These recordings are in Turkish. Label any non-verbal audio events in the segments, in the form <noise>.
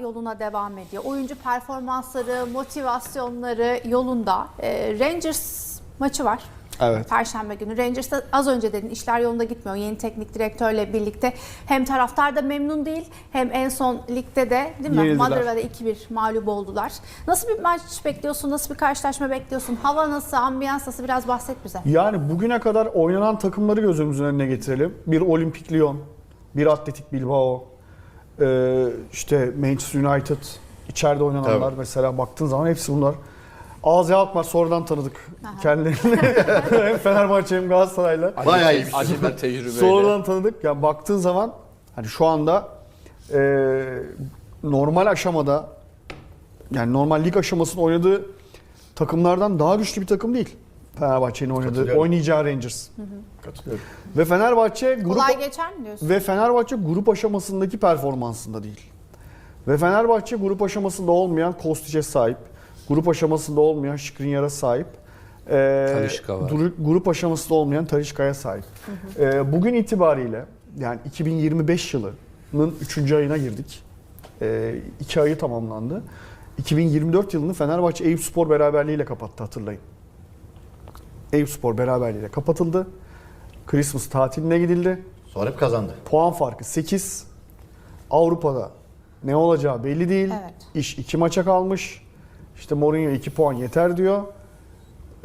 yoluna devam ediyor. Oyuncu performansları, motivasyonları yolunda. Ee, Rangers maçı var. Evet. Perşembe günü. Rangers'ta az önce dedin işler yolunda gitmiyor. Yeni teknik direktörle birlikte hem taraftar da memnun değil hem en son ligde de değil mi? Motherwell'e 2-1 mağlup oldular. Nasıl bir maç bekliyorsun? Nasıl bir karşılaşma bekliyorsun? Hava nasıl? Ambiyans nasıl? Biraz bahset bize. Yani bugüne kadar oynanan takımları gözümüzün önüne getirelim. Bir Olimpik Lyon, bir Atletik Bilbao, e, işte Manchester United, içeride oynananlar Tabii. mesela baktığın zaman hepsi bunlar. Ağzı Alkmaar sonradan tanıdık kendilerini. <laughs> hem Fenerbahçe hem Galatasaray'la. Bayağı iyi. Acaba tecrübeyle. Sonradan tanıdık. Yani baktığın zaman hani şu anda e, normal aşamada yani normal lig aşamasında oynadığı takımlardan daha güçlü bir takım değil. Fenerbahçe'nin oynadığı, oynayacağı Rangers. Katılıyorum. Ve Fenerbahçe grup Kolay geçer mi diyorsun? ve Fenerbahçe grup aşamasındaki performansında değil. Ve Fenerbahçe grup aşamasında olmayan Kostic'e sahip. Grup aşamasında olmayan Skriniar'a sahip. Ee, var. Grup aşamasında olmayan Talişka'ya sahip. Ee, bugün itibariyle yani 2025 yılının 3. ayına girdik. Ee, iki ayı tamamlandı. 2024 yılını Fenerbahçe Eyüpspor beraberliğiyle kapattı hatırlayın. Eyüpspor beraberliğiyle kapatıldı. Christmas tatiline gidildi. Sonra hep kazandı. Puan farkı 8. Avrupa'da ne olacağı belli değil. Evet. İş 2 maça kalmış. İşte Mourinho 2 puan yeter diyor.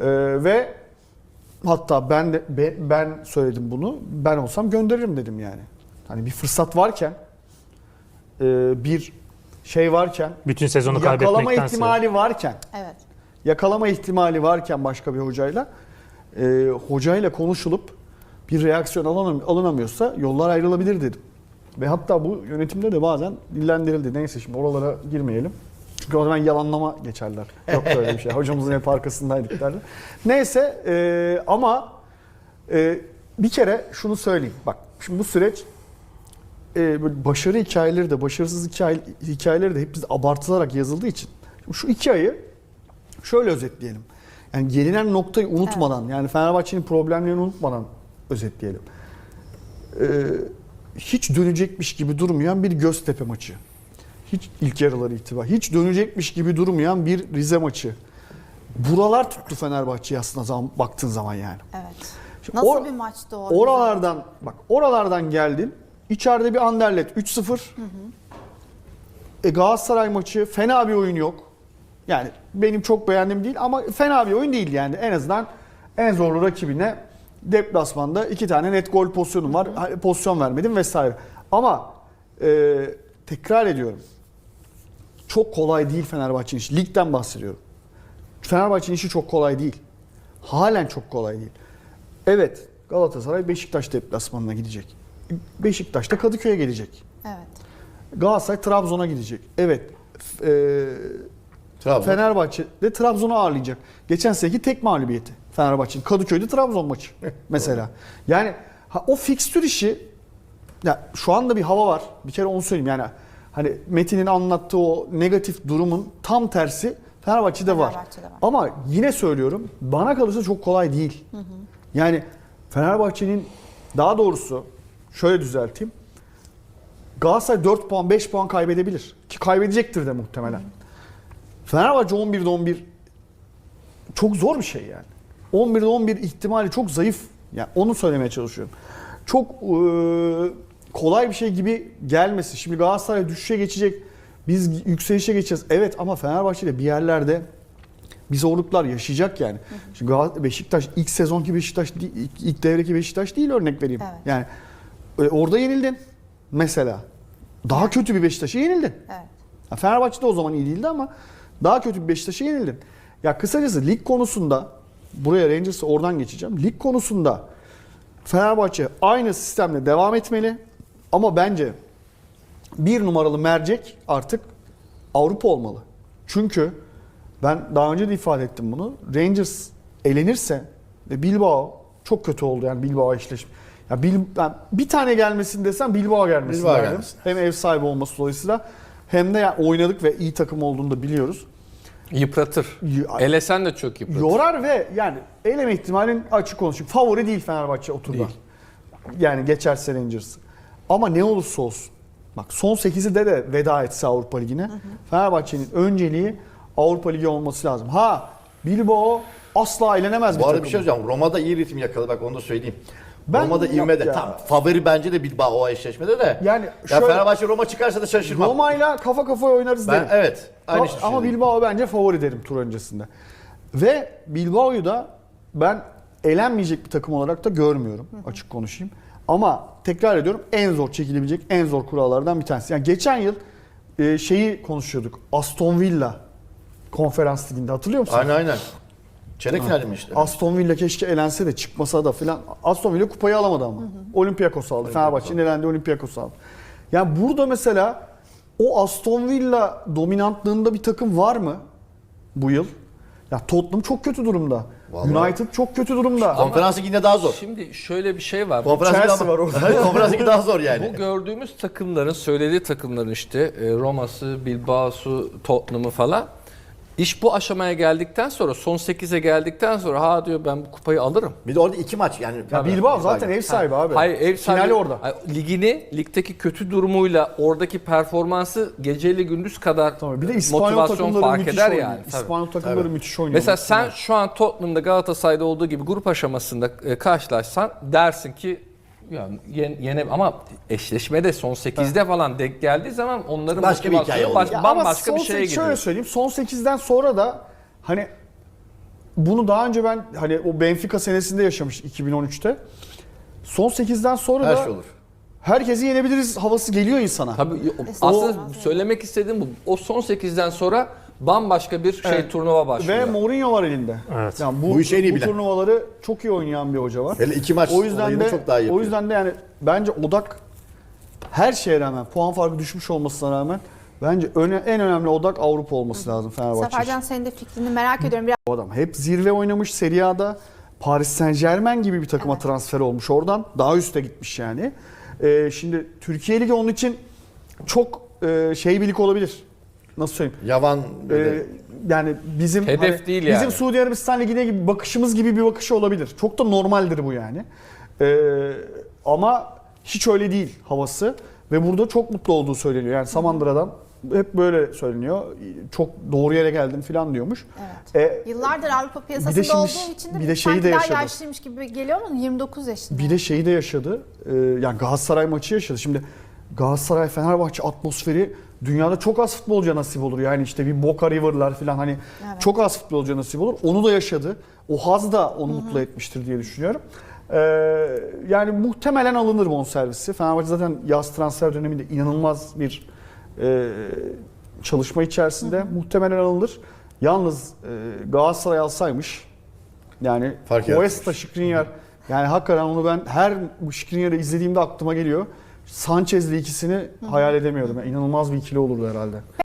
Ee, ve hatta ben de be- ben söyledim bunu. Ben olsam gönderirim dedim yani. Hani bir fırsat varken e, bir şey varken Bütün sezonu yakalama kaybetmektense. ihtimali varken Evet. yakalama ihtimali varken başka bir hocayla e, hocayla konuşulup bir reaksiyon alınam- alınamıyorsa yollar ayrılabilir dedim. Ve hatta bu yönetimde de bazen dillendirildi. Neyse şimdi oralara girmeyelim. Çünkü o zaman yalanlama geçerler. Yok böyle bir şey. <laughs> Hocamızın hep arkasındaydık derler. Neyse e, ama e, bir kere şunu söyleyeyim. Bak şimdi bu süreç e, böyle başarı hikayeleri de başarısız hikaye, hikayeleri de hep biz abartılarak yazıldığı için şu iki ayı şöyle özetleyelim. Yani gelinen noktayı unutmadan yani Fenerbahçe'nin problemlerini unutmadan özetleyelim. Ee, hiç dönecekmiş gibi durmayan bir Göztepe maçı. Hiç ilk yarıları itibariyle. Hiç dönecekmiş gibi durmayan bir Rize maçı. Buralar tuttu Fenerbahçe'yi aslında zaman, baktığın zaman yani. Evet. Şimdi Nasıl or- bir maçtı o? Oralardan bak oralardan geldin. İçeride bir Anderlet 3-0. E Galatasaray maçı fena bir oyun yok. Yani benim çok beğendiğim değil ama fena bir oyun değil yani. En azından en zorlu rakibine deplasmanda iki tane net gol pozisyonum var. Ha, Pozisyon vermedim vesaire. Ama e, tekrar ediyorum. Çok kolay değil Fenerbahçe'nin işi. Ligden bahsediyorum. Fenerbahçe'nin işi çok kolay değil. Halen çok kolay değil. Evet Galatasaray Beşiktaş deplasmanına gidecek. Beşiktaş da Kadıköy'e gelecek. Evet. Galatasaray Trabzon'a gidecek. Evet. e, Trabzon. Fenerbahçe de Trabzon'u ağırlayacak. Geçen seneki tek mağlubiyeti Fenerbahçe'nin. Kadıköy'de Trabzon maçı <laughs> mesela. Yani ha, o fikstür işi ya şu anda bir hava var. Bir kere onu söyleyeyim yani. Hani Metin'in anlattığı o negatif durumun tam tersi Fenerbahçe'de var. Fenerbahçe'de var. Ama yine söylüyorum bana kalırsa çok kolay değil. Yani Fenerbahçe'nin daha doğrusu şöyle düzelteyim. Galatasaray 4 puan 5 puan kaybedebilir. Ki kaybedecektir de muhtemelen. Fenerbahçe 11'de 11 çok zor bir şey yani. 11'de 11 ihtimali çok zayıf. Yani onu söylemeye çalışıyorum. Çok e, kolay bir şey gibi gelmesin. Şimdi Galatasaray düşüşe geçecek. Biz yükselişe geçeceğiz. Evet ama Fenerbahçe de bir yerlerde bir zorluklar yaşayacak yani. Şimdi Beşiktaş ilk sezonki Beşiktaş ilk, ilk devreki Beşiktaş değil örnek vereyim. Evet. Yani e, orada yenildin mesela. Daha kötü bir Beşiktaş'a yenildin. Evet. Fenerbahçe de o zaman iyi değildi ama daha kötü bir Beşiktaş'a yenildin. Ya kısacası lig konusunda buraya Rangers'ı oradan geçeceğim. Lig konusunda Fenerbahçe aynı sistemle devam etmeli. Ama bence bir numaralı mercek artık Avrupa olmalı. Çünkü ben daha önce de ifade ettim bunu. Rangers elenirse ve Bilbao çok kötü oldu yani Bilbao eşleşme. Ya Bil, ben bir tane gelmesin desem Bilbao gelmesin Bilbao derdim. gelmesin. Hem ev sahibi olması dolayısıyla hem de yani oynadık ve iyi takım olduğunu da biliyoruz. Yıpratır. Ya- Elesen de çok yıpratır. Yorar ve yani eleme ihtimalin açık konuşayım. Favori değil Fenerbahçe o turda. Değil. Yani geçerse Rangers. Ama ne olursa olsun. bak son 8'i de de veda etse Avrupa Ligi'ne Fenerbahçe'nin önceliği Avrupa Ligi olması lazım. Ha Bilbao asla eğlenemez bir Bu arada takım. bir şey söyleyeceğim. Roma'da iyi ritim yakaladı bak onu da söyleyeyim. Ben- Roma'da ya. Tam favori bence de Bilbao o eşleşmede de. Yani ya şöyle- Fenerbahçe Roma çıkarsa da şaşırmam. Roma'yla kafa kafaya oynarız ben derim. evet. Aynı Ama- şey Ama. Bilbao bence favori derim tur öncesinde. Ve Bilbao'yu da ben elenmeyecek bir takım olarak da görmüyorum açık konuşayım. Ama tekrar ediyorum en zor çekilebilecek en zor kurallardan bir tanesi. Yani geçen yıl e, şeyi konuşuyorduk. Aston Villa konferans liginde hatırlıyor musun? Aynen aynen. Çeyrek finali mi işte? Aston Villa keşke elense de çıkmasa da filan. Aston Villa kupayı alamadı ama. Olympiakos aldı. Fenerbahçe'nin elendi Olympiakos aldı. Yani burada mesela o Aston Villa dominantlığında bir takım var mı bu yıl? Ya Tottenham çok kötü durumda. Vallahi. United çok kötü durumda. Konferans liginde daha zor. Şimdi şöyle bir şey var. Konferans ligi Chelsea ama- var orada. Konferans ligi daha zor yani. bu gördüğümüz takımların, söylediği takımların işte e, Roma'sı, Bilbao'su, Tottenham'ı falan iş bu aşamaya geldikten sonra son 8'e geldikten sonra ha diyor ben bu kupayı alırım. Bir de orada iki maç yani. Ya Bilbao zaten ev sahibi abi. Hayır ev sahibi, Finali orada. Hayır, ligini, ligdeki kötü durumuyla oradaki performansı geceyle gündüz kadar Tabii. Bir de İspanyol motivasyon takımları fark müthiş eder oynuyor. yani. tabii. İspanyol takımları Tabii. müthiş oynuyor. Mesela sen şu an Tottenham'da Galatasaray'da olduğu gibi grup aşamasında e, karşılaşsan dersin ki ya yen, yene ama eşleşmede son 8'de falan denk geldiği zaman onların Başka bir hikaye baş- Ya ama bambaşka bir son şeye gidiyor. Şöyle söyleyeyim. Son 8'den sonra da hani bunu daha önce ben hani o Benfica senesinde yaşamış 2013'te. Son 8'den sonra Her da şey olur. herkesi yenebiliriz havası geliyor insana. Tabii o- aslında söylemek istediğim bu. O son 8'den sonra bambaşka bir şey Evet. turnuva başlıyor. Ve Mourinho var elinde. Evet. Yani bu, Bu işi en iyi bu bilen. turnuvaları çok iyi oynayan bir hoca var. Hele iki maç o yüzden olayını de çok daha iyi o yapıyor. yüzden de yani bence odak her şeye rağmen puan farkı düşmüş olmasına rağmen bence öne, en önemli odak Avrupa olması lazım Fenerbahçe için. Zafercan senin de fikrini merak ediyorum. Biraz Bu adam hep zirve oynamış Serie A'da. Paris Saint Germain gibi bir takıma transfer olmuş oradan. Daha üste gitmiş yani. Ee, şimdi Türkiye Ligi onun için çok e, şey bir lig olabilir. Nasıl söyleyeyim? Yavan böyle. yani bizim Hedef hani değil bizim yani. Suudi Arabistan Ligi'ne gibi bakışımız gibi bir bakışı olabilir. Çok da normaldir bu yani. Ee, ama hiç öyle değil havası ve burada çok mutlu olduğu söyleniyor. Yani Samandıra'dan hep böyle söyleniyor. Çok doğru yere geldim falan diyormuş. Evet. Ee, Yıllardır Avrupa piyasasında şimdi- olduğum için de, bir de şeyi de daha yaşadı. yaşlıymış gibi geliyor ama 29 yaşında. Bir de şeyi de yaşadı. Ee, yani Galatasaray maçı yaşadı. Şimdi Galatasaray Fenerbahçe atmosferi dünyada çok az futbolcuya nasip olur. Yani işte bir Boca River'lar falan hani Evet. çok az futbolcuya nasip olur. Onu da yaşadı. O haz da onu mutlu etmiştir diye düşünüyorum. Ee, yani muhtemelen alınır bonservisi. Fenerbahçe zaten yaz transfer döneminde inanılmaz bir e, çalışma içerisinde. Muhtemelen alınır. Yalnız e, Galatasaray alsaymış yani Fark Cuesta, Skriniar yani hakikaten onu ben her bu Skriniar'ı izlediğimde aklıma geliyor. Sanchez'le ikisini hayal edemiyorum. Yani inanılmaz bir ikili olurdu herhalde.